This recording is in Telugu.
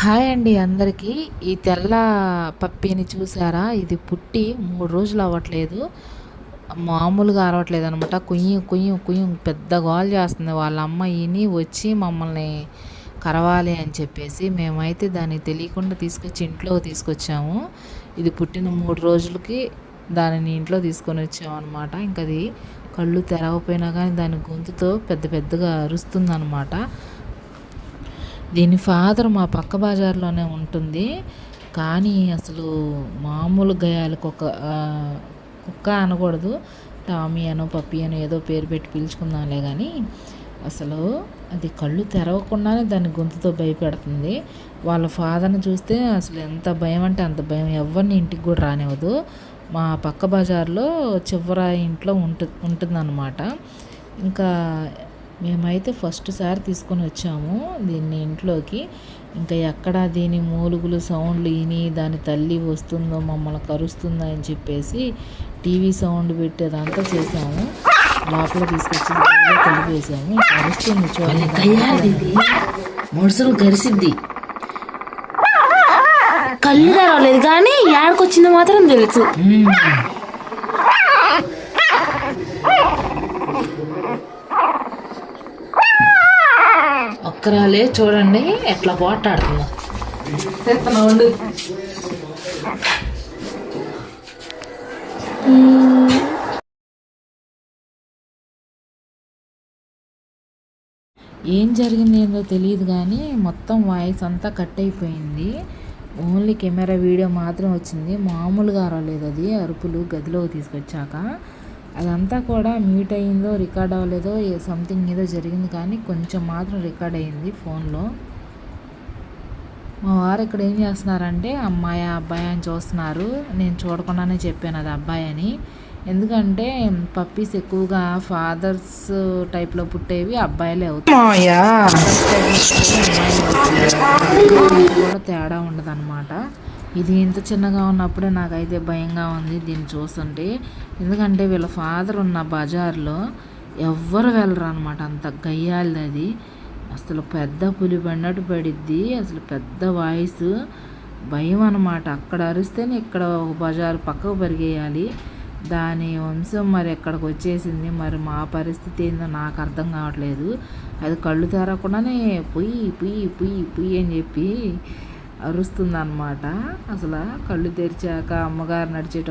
హాయ్ అండి అందరికీ. ఈ తెల్ల పప్పిని చూసారా? ఇది పుట్టి మూడు రోజులు అవ్వట్లేదు. మామూలుగా అరవట్లేదు అనమాట కుయ్యి కుయ్యి కుయ్యి పెద్ద గోల్ చేస్తుంది. వాళ్ళ అమ్మ ఈని వచ్చి మమ్మల్ని కరవాలి అని చెప్పేసి మేమైతే దాన్ని తెలియకుండా తీసుకొచ్చి ఇంట్లో తీసుకొచ్చాము. ఇది పుట్టిన మూడు రోజులకి దానిని ఇంట్లో తీసుకొని వచ్చామన్నమాట ఇంకా అది కళ్ళు తెరవపోయినా కానీ దాని గొంతుతో పెద్ద పెద్దగా అరుస్తుంది అనమాట దీని ఫాదర్ మా పక్క బజార్లోనే ఉంటుంది. కానీ అసలు మామూలు గయాలకు ఒక కుక్క అనకూడదు. టామీ అనో పప్పి అనో ఏదో పేరు పెట్టి పిలుచుకుందాంలే కానీ అసలు అది కళ్ళు తెరవకుండానే దాని గొంతుతో భయపెడుతుంది. వాళ్ళ ఫాదర్ని చూస్తే అసలు ఎంత భయం అంటే అంత భయం. ఎవరిని ఇంటికి కూడా రానివ్వదు. మా పక్క బజార్లో చివర ఇంట్లో ఉంటు ఉంటుందన్నమాట. ఇంకా మేమైతే ఫస్ట్ సారి తీసుకొని వచ్చాము దీన్ని ఇంట్లోకి. ఇంకా ఎక్కడ దీని మూలుగులు సౌండ్లు విని దాని తల్లి వస్తుందో మమ్మల్ని కరుస్తుందో అని చెప్పేసి టీవీ సౌండ్ పెట్టేదంతా చేసాము. లోపల తీసుకొచ్చి కలిపేసాము. కరుస్తుంది చూడండి. ముడుసులు గరిసిద్ది. కళ్ళు తెరవలేదు కానీ ఏడకొచ్చిందో మాత్రం తెలుసు. ఒక్కరాలే చూడండి ఎట్లా పోటాడుతుందో ఏం జరిగింది ఏందో తెలియదు కానీ మొత్తం వాయిస్ అంతా కట్ అయిపోయింది. ఓన్లీ కెమెరా వీడియో మాత్రం వచ్చింది. మామూలుగా రాలేదు అది. అరుపులు గదిలోకి తీసుకొచ్చాక. అదంతా కూడా మ్యూట్ అయ్యిందో రికార్డ్ అవ్వలేదో సంథింగ్ ఏదో జరిగింది కానీ కొంచెం మాత్రం రికార్డ్ అయ్యింది ఫోన్లో. మా వారు ఇక్కడ ఏం చేస్తున్నారంటే అమ్మాయి అబ్బాయి అని చూస్తున్నారు. నేను చూడకుండానే చెప్పాను అది అబ్బాయి అని. ఎందుకంటే పప్పీస్ ఎక్కువగా ఫాదర్స్ టైప్లో పుట్టేవి అబ్బాయిలే అవుతాయి. కూడా తేడా ఉండదు అనమాట ఇది ఇంత చిన్నగా ఉన్నప్పుడే నాకైతే భయంగా ఉంది దీన్ని చూస్తుంటే. ఎందుకంటే వీళ్ళ ఫాదర్ ఉన్న బజార్లో ఎవ్వరు వెళ్ళరు అనమాట అంత గయ్యాలిది అది. అసలు పెద్ద పులి పడినట్టు పడిద్ది. అసలు పెద్ద వాయిస్. భయం అనమాట అక్కడ అరిస్తేనే ఇక్కడ ఒక బజారు పక్కకు పరిగేయాలి. దాని వంశం మరి ఎక్కడికి వచ్చేసింది? మరి మా పరిస్థితి ఏందో నాకు అర్థం కావట్లేదు. అది కళ్ళు తెరకుండానే పొయ్యి పొయ్యి పొయ్యి పొయ్యి అని చెప్పి అరుస్తుందన్నమాట. అసలు కళ్ళు తెరిచాక అమ్మగారు నడిచేట